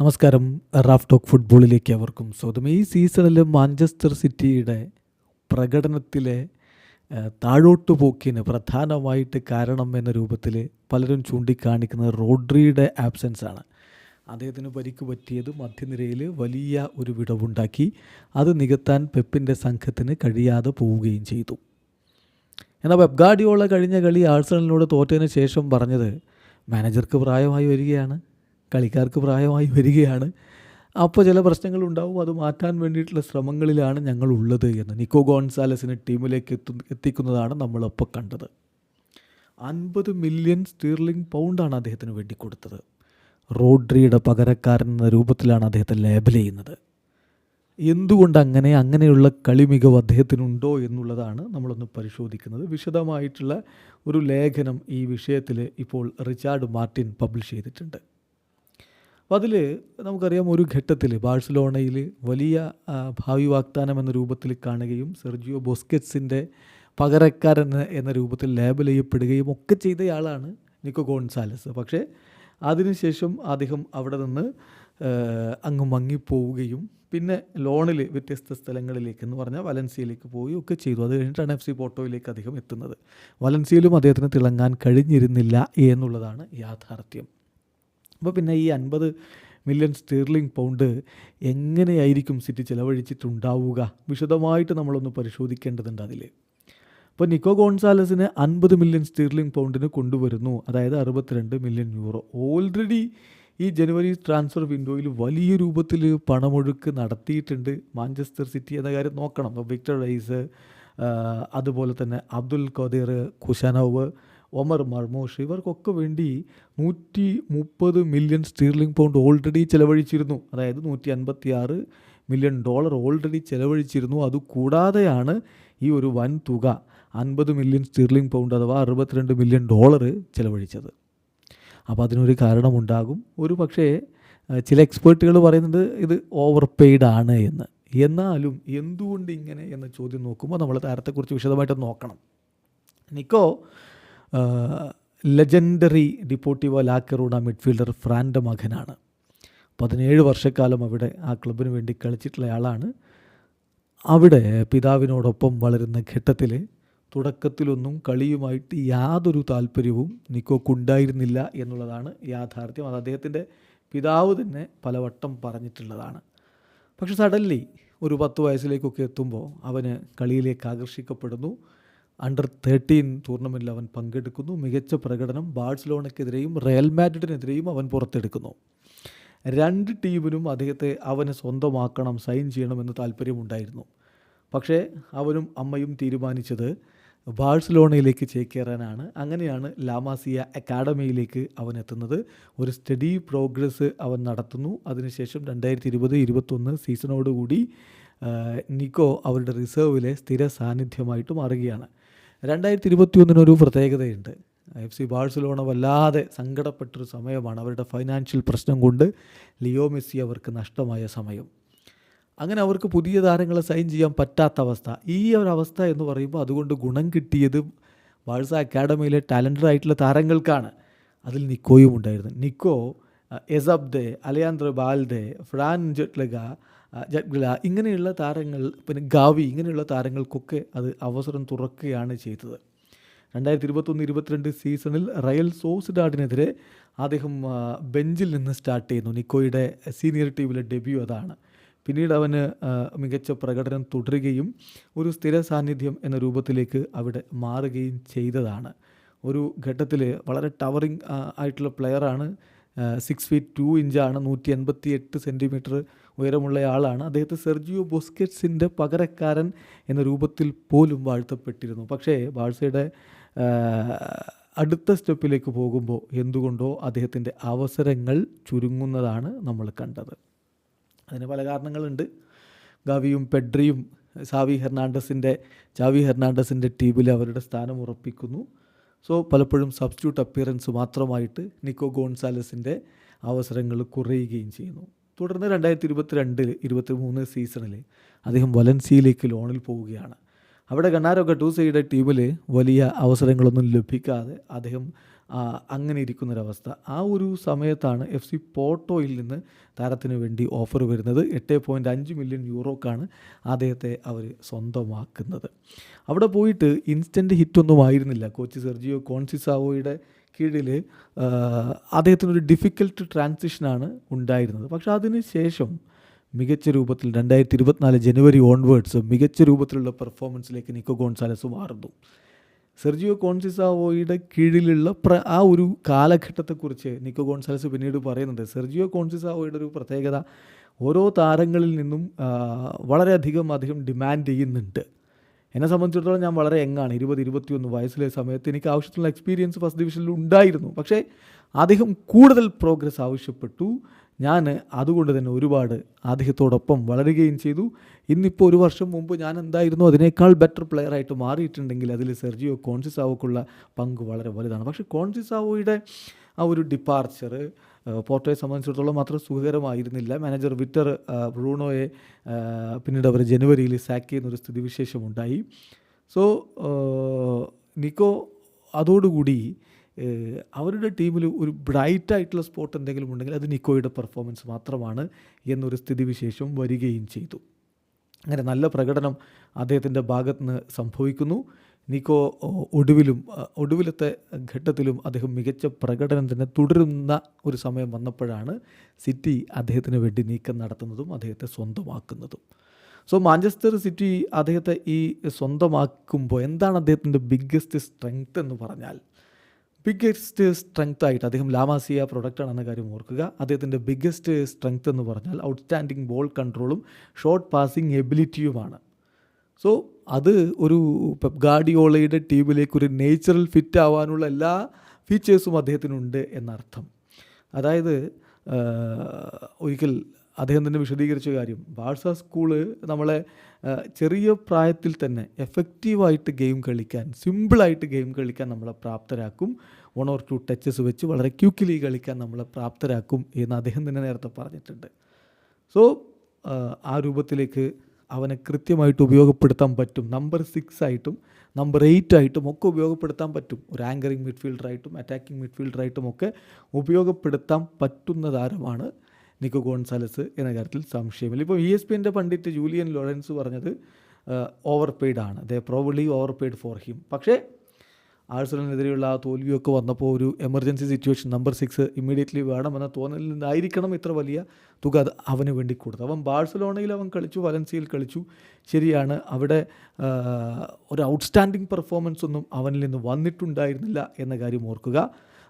നമസ്കാരം. Raf talk ഫുട്ബോളിലേക്ക് അവർക്കും സ്വാഗതം. ഈ സീസണിൽ മാഞ്ചസ്റ്റർ സിറ്റിയുടെ പ്രകടനത്തിലെ താഴോട്ടു പോക്കിന് പ്രധാനമായിട്ട് കാരണം എന്ന രൂപത്തിൽ പലരും ചൂണ്ടിക്കാണിക്കുന്നത് റോഡ്രിയുടെ ആബ്സെൻസ് ആണ് അദ്ദേഹത്തിന് പരിക്ക് പറ്റിയത് മധ്യനിരയിൽ വലിയ ഒരു വിടവുണ്ടാക്കി. അത് നികത്താൻ പെപ്പിന്റെ സംഘത്തിന് കഴിയാതെ പോവുകയും ചെയ്തു. എന്നാൽ പെപ്ഗാഡിയോള കഴിഞ്ഞ കളി ആഴ്സണലിനോട് തോറ്റതിന് ശേഷം പറഞ്ഞത് മാനേജർക്ക് പ്രായമായി വരികയാണ്. കളിക്കാർക്ക് പ്രായമായി വരികയാണ്. അപ്പോൾ ചില പ്രശ്നങ്ങളുണ്ടാവും അത് മാറ്റാൻ വേണ്ടിയിട്ടുള്ള ശ്രമങ്ങളിലാണ് ഞങ്ങൾ ഉള്ളത് എന്ന്. നിക്കോ ഗോൺസാലസിനെ ടീമിലേക്ക് എത്തു എത്തിക്കുന്നതാണ് നമ്മളപ്പോൾ കണ്ടത്. അൻപത് മില്യൺ സ്റ്റീർലിംഗ് പൗണ്ടാണ് അദ്ദേഹത്തിന് വേണ്ടി കൊടുത്തത്. റോഡ്രിയുടെ പകരക്കാരൻ എന്ന രൂപത്തിലാണ് അദ്ദേഹത്തെ ലേബൽ ചെയ്യുന്നത്. എന്തുകൊണ്ട് അങ്ങനെ അങ്ങനെയുള്ള കളി മികവ് അദ്ദേഹത്തിനുണ്ടോ എന്നുള്ളതാണ് നമ്മളൊന്ന് പരിശോധിക്കുന്നത്. വിശദമായിട്ടുള്ള ഒരു ലേഖനം ഈ വിഷയത്തിൽ ഇപ്പോൾ റിച്ചാർഡ് മാർട്ടിൻ പബ്ലിഷ് ചെയ്തിട്ടുണ്ട്. അപ്പോൾ അതിൽ നമുക്കറിയാം ഒരു ഘട്ടത്തിൽ ബാഴ്സലോണയിൽ വലിയ ഭാവി വാഗ്ദാനം എന്ന രൂപത്തിൽ കാണുകയും സെർജിയോ ബോസ്കറ്റ്സിന്റെ പകരക്കാരൻ എന്ന- രൂപത്തിൽ ലേബൽ ചെയ്യപ്പെടുകയും ഒക്കെ ചെയ്തയാളാണ് നിക്കോ ഗോൺസാലസ്. പക്ഷേ അതിനുശേഷം അദ്ദേഹം അവിടെ നിന്ന് അങ്ങ് മങ്ങിപ്പോവുകയും പിന്നെ ലോണിൽ വ്യത്യസ്ത സ്ഥലങ്ങളിലേക്ക് എന്ന് പറഞ്ഞാൽ വലൻസിയയിലേക്ക് പോവുകയും ഒക്കെ ചെയ്തു. അത് കഴിഞ്ഞിട്ടാണ് എഫ് സി പോർട്ടോയിലേക്ക് അദ്ദേഹം എത്തുന്നത്. വലൻസിയയിലും അദ്ദേഹത്തിന് തിളങ്ങാൻ കഴിഞ്ഞിരുന്നില്ല എന്നുള്ളതാണ് യാഥാർത്ഥ്യം. അപ്പോൾ പിന്നെ ഈ അൻപത് മില്യൺ സ്റ്റീർലിംഗ് പൗണ്ട് എങ്ങനെയായിരിക്കും സിറ്റി ചിലവഴിച്ചിട്ടുണ്ടാവുക? വിശദമായിട്ട് നമ്മളൊന്ന് പരിശോധിക്കേണ്ടതുണ്ട് അതിൽ ഇപ്പോൾ നിക്കോ ഗോൺസാലസിന് അൻപത് മില്യൺ സ്റ്റീർലിംഗ് പൗണ്ടിന് കൊണ്ടുവരുന്നു. അതായത് അറുപത്തിരണ്ട് മില്യൺ യൂറോ ഓൾറെഡി ഈ ജനുവരി ട്രാൻസ്ഫർ വിൻഡോയിൽ വലിയ രൂപത്തിൽ പണമൊഴുക്ക് നടത്തിയിട്ടുണ്ട്. മാഞ്ചസ്റ്റർ സിറ്റി എന്ന കാര്യം നോക്കണം. വിക്ടർ റൈസ് അതുപോലെ തന്നെ അബ്ദുൽ ഖദീർ കുഷനോവ് ഒമർ മർമോഷ്. ഇവർക്കൊക്കെ വേണ്ടി നൂറ്റി മുപ്പത് മില്യൺ സ്റ്റീർലിംഗ് പൗണ്ട് ഓൾറെഡി ചിലവഴിച്ചിരുന്നു. അതായത് നൂറ്റി അൻപത്തി ആറ് മില്യൺ ഡോളർ ഓൾറെഡി ചിലവഴിച്ചിരുന്നു. അതുകൂടാതെയാണ് ഈ ഒരു വൻ തുക അൻപത് മില്യൺ സ്റ്റീർലിംഗ് പൗണ്ട് അഥവാ അറുപത്തിരണ്ട് മില്യൺ ഡോളർ ചിലവഴിച്ചത്. അപ്പോൾ അതിനൊരു കാരണമുണ്ടാകും. ഒരു പക്ഷേ ചില എക്സ്പേർട്ടുകൾ പറയുന്നത് ഇത് ഓവർ പെയ്ഡ് ആണ് എന്ന്. എന്നാലും എന്തുകൊണ്ട് ഇങ്ങനെ എന്ന ചോദ്യം നോക്കുമ്പോൾ നമ്മൾ താരത്തെക്കുറിച്ച് വിശദമായിട്ട് നോക്കണം. Nico legendary Deportivo La Coruna midfielder ഫ്രാന്റെ മകനാണ്. പതിനേഴ് വർഷക്കാലം അവിടെ ആ ക്ലബിന് വേണ്ടി കളിച്ചിട്ടുള്ള ആളാണ്. അവിടെ പിതാവിനോടൊപ്പം വളരുന്ന ഘട്ടത്തിൽ തുടക്കത്തിലൊന്നും കളിയുമായിട്ട് യാതൊരു താല്പര്യവും നിക്കോക്കുണ്ടായിരുന്നില്ല എന്നുള്ളതാണ് യാഥാർത്ഥ്യം. അത് അദ്ദേഹത്തിന്റെ പിതാവ് തന്നെ പലവട്ടം പറഞ്ഞിട്ടുള്ളതാണ്. പക്ഷെ സഡൻലി ഒരു പത്ത് വയസ്സിലേക്കൊക്കെ എത്തുമ്പോൾ അവന് കളിയിലേക്ക് ആകർഷിക്കപ്പെടുന്നു. അണ്ടർ തേർട്ടീൻ ടൂർണമെന്റിൽ അവൻ പങ്കെടുക്കുന്നു. മികച്ച പ്രകടനം ബാഴ്സലോണയ്ക്കെതിരെയും റയൽ മാഡ്രിഡിനെതിരെയും അവൻ പുറത്തെടുക്കുന്നു. രണ്ട് ടീമിനും അദ്ദേഹത്തെ അവന് സ്വന്തമാക്കണം സൈൻ ചെയ്യണമെന്ന് താല്പര്യമുണ്ടായിരുന്നു. പക്ഷേ അവനും അമ്മയും തീരുമാനിച്ചത് ബാഴ്സലോണയിലേക്ക് ചേക്കേറാനാണ്. അങ്ങനെയാണ് ലാമാസിയ അക്കാഡമിയിലേക്ക് അവൻ എത്തുന്നത്. ഒരു സ്റ്റഡി പ്രോഗ്രസ് അവൻ നടത്തുന്നു. അതിനുശേഷം രണ്ടായിരത്തി ഇരുപത് ഇരുപത്തൊന്ന് സീസണോടുകൂടി നിക്കോ അവരുടെ റിസർവിലെ സ്ഥിര സാന്നിധ്യമായിട്ട് മാറുകയാണ്. രണ്ടായിരത്തി ഇരുപത്തി ഒന്നിനൊരു പ്രത്യേകതയുണ്ട്. എഫ് സി ബാഴ്സലോണ വല്ലാതെ സങ്കടപ്പെട്ടൊരു സമയമാണ്. അവരുടെ ഫൈനാൻഷ്യൽ പ്രശ്നം കൊണ്ട് ലിയോ മെസ്സി അവർക്ക് നഷ്ടമായ സമയം. അങ്ങനെ അവർക്ക് പുതിയ താരങ്ങളെ സൈൻ ചെയ്യാൻ പറ്റാത്ത അവസ്ഥ. ഈ ഒരു അവസ്ഥ എന്ന് പറയുമ്പോൾ അതുകൊണ്ട് ഗുണം കിട്ടിയത് ബാഴ്സ അക്കാഡമിയിലെ ടാലന്റഡ് ആയിട്ടുള്ള താരങ്ങൾക്കാണ്. അതിൽ നിക്കോയും ഉണ്ടായിരുന്നു. നിക്കോ എസബ്ദെ അലയാന്ദ്ര ബാൽദെ ഫ്രാൻ ജട്ലഗ ജഡ്ഗല ഇങ്ങനെയുള്ള താരങ്ങൾ പിന്നെ ഗാവി ഇങ്ങനെയുള്ള താരങ്ങൾക്കൊക്കെ അത് അവസരം തുറക്കുകയാണ് ചെയ്തത്. രണ്ടായിരത്തി ഇരുപത്തൊന്ന് ഇരുപത്തിരണ്ട് സീസണിൽ റയൽ സോസിഡാഡിനെതിരെ അദ്ദേഹം ബെഞ്ചിൽ നിന്ന് സ്റ്റാർട്ട് ചെയ്യുന്നു. നിക്കോയുടെ സീനിയർ ടീമിലെ ഡെബ്യൂ അതാണ്. പിന്നീട് അവന് മികച്ച പ്രകടനം തുടരുകയും ഒരു സ്ഥിര സാന്നിധ്യം എന്ന രൂപത്തിലേക്ക് അവിടെ മാറുകയും ചെയ്തതാണ്. ഒരു ഘട്ടത്തിൽ വളരെ ടവറിങ് ആയിട്ടുള്ള പ്ലെയറാണ് സിക്സ് ഫീറ്റ് ടു ഇഞ്ചാണ് നൂറ്റി എൺപത്തി എട്ട് സെന്റിമീറ്റർ ഉയരമുള്ള ആളാണ്. അദ്ദേഹത്തെ സെർജിയോ ബൊസ്കറ്റ്സിന്റെ പകരക്കാരൻ എന്ന രൂപത്തിൽ പോലും വാഴ്ത്തപ്പെട്ടിരുന്നു. പക്ഷേ ബാഴ്സയുടെ അടുത്ത സ്റ്റെപ്പിലേക്ക് പോകുമ്പോൾ എന്തുകൊണ്ടോ അദ്ദേഹത്തിന്റെ അവസരങ്ങൾ ചുരുങ്ങുന്നതാണ് നമ്മൾ കണ്ടത്. അതിന് പല കാരണങ്ങളുണ്ട്. ഗവിയും പെഡ്രിയും സാവി ഹെർണാണ്ടസിന്റെ ചാവി ഹെർണാണ്ടസിന്റെ ടീമിൽ അവരുടെ സ്ഥാനം ഉറപ്പിക്കുന്നു. സോ പലപ്പോഴും സബ്സ്റ്റിറ്റ്യൂട്ട് അപ്പിയറൻസ് മാത്രമായിട്ട് നിക്കോ ഗോൺസാലസിന്റെ അവസരങ്ങൾ കുറയുകയും ചെയ്യുന്നു. തുടർന്ന് രണ്ടായിരത്തി ഇരുപത്തി രണ്ട് ഇരുപത്തി മൂന്ന് സീസണിൽ അദ്ദേഹം വലൻസിയയിലേക്ക് ലോണിൽ പോവുകയാണ്. അവിടെ ഗണ്ണാരോ ഗട്ടൂസയുടെ ടീമിൽ വലിയ അവസരങ്ങളൊന്നും ലഭിക്കാതെ അദ്ദേഹം അങ്ങനെ ഇരിക്കുന്നൊരവസ്ഥ. ആ ഒരു സമയത്താണ് എഫ് സി പോർട്ടോയിൽ നിന്ന് താരത്തിന് വേണ്ടി ഓഫർ വരുന്നത്. എട്ട് പോയിന്റ് അഞ്ച് മില്യൺ യൂറോക്കാണ് അദ്ദേഹത്തെ അവർ സ്വന്തമാക്കുന്നത്. അവിടെ പോയിട്ട് ഇൻസ്റ്റന്റ് ഹിറ്റൊന്നും ആയിരുന്നില്ല. കോച്ച് സെർജിയോ കോൺസിസാവോയുടെ കീഴിൽ അദ്ദേഹത്തിനൊരു ഡിഫിക്കൽട്ട് ട്രാൻസിഷനാണ് ഉണ്ടായിരുന്നത്. പക്ഷേ അതിന് ശേഷം മികച്ച രൂപത്തിൽ രണ്ടായിരത്തി ഇരുപത്തിനാല് ജനുവരി ഓൺവേർഡ്സ് മികച്ച രൂപത്തിലുള്ള പെർഫോമൻസിലേക്ക് നിക്കോ ഗോൺസാലസ് മാറുന്നു. സെർജിയോ കോൺസിസാവോയുടെ കീഴിലുള്ള പ്ര ആ ഒരു കാലഘട്ടത്തെക്കുറിച്ച് നിക്കോ ഗോൺസാലസ് പിന്നീട് പറയുന്നുണ്ട്. സെർജിയോ കോൺസിസാവോയുടെ ഒരു പ്രത്യേകത ഓരോ താരങ്ങളിൽ നിന്നും വളരെയധികം അധികം ഡിമാൻഡ് ചെയ്യുന്നുണ്ട്. എന്നെ സംബന്ധിച്ചിടത്തോളം ഞാൻ വളരെ എങ്ങാണ് ഇരുപത് ഇരുപത്തിയൊന്ന് വയസ്സിലെ സമയത്ത് എനിക്ക് ആവശ്യത്തിനുള്ള എക്സ്പീരിയൻസ് ഫസ്റ്റ് ഡിവിഷനിൽ ഉണ്ടായിരുന്നു. പക്ഷേ അദ്ദേഹം കൂടുതൽ പ്രോഗ്രസ് ആവശ്യപ്പെട്ടു. ഞാൻ അതുകൊണ്ട് തന്നെ ഒരുപാട് അദ്ദേഹത്തോടൊപ്പം വളരുകയും ചെയ്തു. ഇന്നിപ്പോൾ ഒരു വർഷം മുമ്പ് ഞാൻ എന്തായിരുന്നു അതിനേക്കാൾ ബെറ്റർ പ്ലെയർ ആയിട്ട് മാറിയിട്ടുണ്ടെങ്കിൽ അതിൽ സെർജിയോ കോൺസിസാവോക്കുള്ള പങ്ക് വളരെ വലുതാണ്. പക്ഷേ കോൺസിസാവോയുടെ ആ ഒരു ഡിപ്പാർച്ചർ പോർട്ടോയെ സംബന്ധിച്ചിടത്തോളം മാത്രം സുഖകരമായിരുന്നില്ല. മാനേജർ വിറ്റർ ബ്രൂണോയെ പിന്നീട് അവർ ജനുവരിയിൽ സാക്ക് ചെയ്യുന്നൊരു സ്ഥിതിവിശേഷമുണ്ടായി. സോ നിക്കോ അതോടുകൂടി അവരുടെ ടീമിൽ ഒരു ബ്രൈറ്റ് ആയിട്ടുള്ള സ്പോട്ട് എന്തെങ്കിലും ഉണ്ടെങ്കിൽ അത് നിക്കോയുടെ പെർഫോമൻസ് മാത്രമാണ് എന്നൊരു സ്ഥിതിവിശേഷം വരികയും ചെയ്തു. അങ്ങനെ നല്ല പ്രകടനം അദ്ദേഹത്തിന്റെ ഭാഗത്ത് നിന്ന് സംഭവിക്കുന്നു. നിക്കോ ഒടുവിലും ഒടുവിലത്തെ ഘട്ടത്തിലും അദ്ദേഹം മികച്ച പ്രകടനം തന്നെ തുടരുന്ന ഒരു സമയം വന്നപ്പോഴാണ് സിറ്റി അദ്ദേഹത്തിന് വേണ്ടി നീക്കം നടത്തുന്നതും അദ്ദേഹത്തെ സ്വന്തമാക്കുന്നതും. സോ മാഞ്ചസ്റ്റർ സിറ്റി അദ്ദേഹത്തെ ഈ സ്വന്തമാക്കുമ്പോൾ എന്താണ് അദ്ദേഹത്തിന്റെ ബിഗ്ഗസ്റ്റ് സ്ട്രെങ്ത് എന്ന് പറഞ്ഞാൽ ബിഗ്ഗസ്റ്റ് സ്ട്രെങ്ത് ആയിട്ട് അദ്ദേഹം ലാമാസിയ പ്രൊഡക്റ്റാണെന്ന കാര്യം ഓർക്കുക. അദ്ദേഹത്തിന്റെ ബിഗ്ഗസ്റ്റ് സ്ട്രെങ്ത് എന്ന് പറഞ്ഞാൽ ഔട്ട്സ്റ്റാൻഡിങ് ബോൾ കൺട്രോളും ഷോർട്ട് പാസിംഗ് എബിലിറ്റിയുമാണ് സോ അത് ഒരു പെപ് ഗാർഡിയോളയുടെ ടീമിലേക്ക് ഒരു നേച്ചറൽ ഫിറ്റ് ആവാനുള്ള എല്ലാ ഫീച്ചേഴ്സും അദ്ദേഹത്തിനുണ്ട് എന്നർത്ഥം. അതായത് ഒരിക്കൽ അദ്ദേഹം തന്നെ വിശദീകരിച്ച കാര്യം. ബാഴ്സ സ്കൂൾ നമ്മളെ ചെറിയ പ്രായത്തിൽ തന്നെ എഫക്റ്റീവായിട്ട് ഗെയിം കളിക്കാൻ സിമ്പിളായിട്ട് ഗെയിം കളിക്കാൻ നമ്മളെ പ്രാപ്തരാക്കും. വൺ ഓർ ടു ടച്ചസ് വെച്ച് വളരെ ക്യൂക്കിലി കളിക്കാൻ നമ്മളെ പ്രാപ്തരാക്കും എന്ന് അദ്ദേഹം തന്നെ നേരത്തെ പറഞ്ഞിട്ടുണ്ട്. സോ ആ രൂപത്തിലേക്ക് അവനെ കൃത്യമായിട്ട് ഉപയോഗപ്പെടുത്താൻ പറ്റും. നമ്പർ സിക്സ് ആയിട്ടും നമ്പർ എയ്റ്റ് ആയിട്ടും ഒക്കെ ഉപയോഗപ്പെടുത്താൻ പറ്റും. ഒരു ആങ്കറിങ് മിഡ്ഫീൽഡറായിട്ടും അറ്റാക്കിംഗ് മിഡ്ഫീൽഡറായിട്ടും ഒക്കെ ഉപയോഗപ്പെടുത്താൻ പറ്റുന്ന താരമാണ് നിക്കോ ഗോൺസാലസ് എന്ന കാര്യത്തിൽ സംശയമില്ല. ഇപ്പോൾ ഇ എസ് പി എന്റെ പണ്ഡിറ്റ് ജൂലിയൻ ലോറൻസ് പറഞ്ഞത് ഓവർ പെയ്ഡ് ആണ്. They probably over paid for him പക്ഷേ ആഴ്സണലിനെതിരെയുള്ള ആ തോൽവിയൊക്കെ വന്നപ്പോൾ ഒരു emergency situation number six immediately വേണമെന്ന തോന്നലിൽ നിന്നായിരിക്കണം ഇത്ര വലിയ തുക അത് അവന് വേണ്ടി കൊടുത്തു അവൻ ബാഴ്സലോണയിൽ അവൻ കളിച്ചു വലൻസിയയിൽ കളിച്ചു. ശരിയാണ് അവിടെ ഒരു ഔട്ട്സ്റ്റാൻഡിങ് പെർഫോമൻസ് ഒന്നും അവനിൽ നിന്ന് വന്നിട്ടുണ്ടായിരുന്നില്ല എന്ന കാര്യം ഓർക്കുക.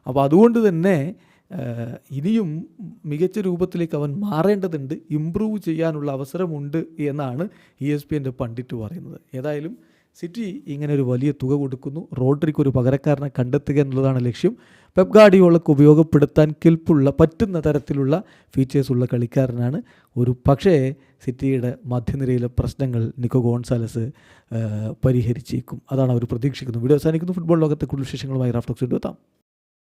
അപ്പോൾ അതുകൊണ്ട് തന്നെ ഇനിയും മികച്ച രൂപത്തിലേക്ക് അവൻ മാറേണ്ടതുണ്ട് ഇമ്പ്രൂവ് ചെയ്യാനുള്ള അവസരമുണ്ട് എന്നാണ് ഇ എസ് പി എന്റെ പണ്ഡിറ്റ് പറയുന്നത്. ഏതായാലും സിറ്റി ഇങ്ങനെ ഒരു വലിയ തുക കൊടുക്കുന്നു. റോഡ്രിക്ക് ഒരു പകരക്കാരനെ കണ്ടെത്തുക എന്നുള്ളതാണ് ലക്ഷ്യം. പെപ് ഗാർഡിയോളക്ക് ഉപയോഗപ്പെടുത്താൻ കെൽപ്പുള്ള പറ്റുന്ന തരത്തിലുള്ള ഫീച്ചേഴ്സ് ഉള്ള കളിക്കാരനാണ്. ഒരു പക്ഷേ സിറ്റിയുടെ മധ്യനിരയിലെ പ്രശ്നങ്ങൾ നിക്കോ ഗോൺസാലസ് പരിഹരിച്ചേക്കും. അതാണ് അവർ പ്രതീക്ഷിക്കുന്നത്. വീഡിയോ അവസാനിക്കുന്നു. ഫുട്ബോൾ ലോകത്തെ കൂടുതൽ വിശേഷങ്ങളുമായി റാഫ്റ്റോക്സ് എത്താം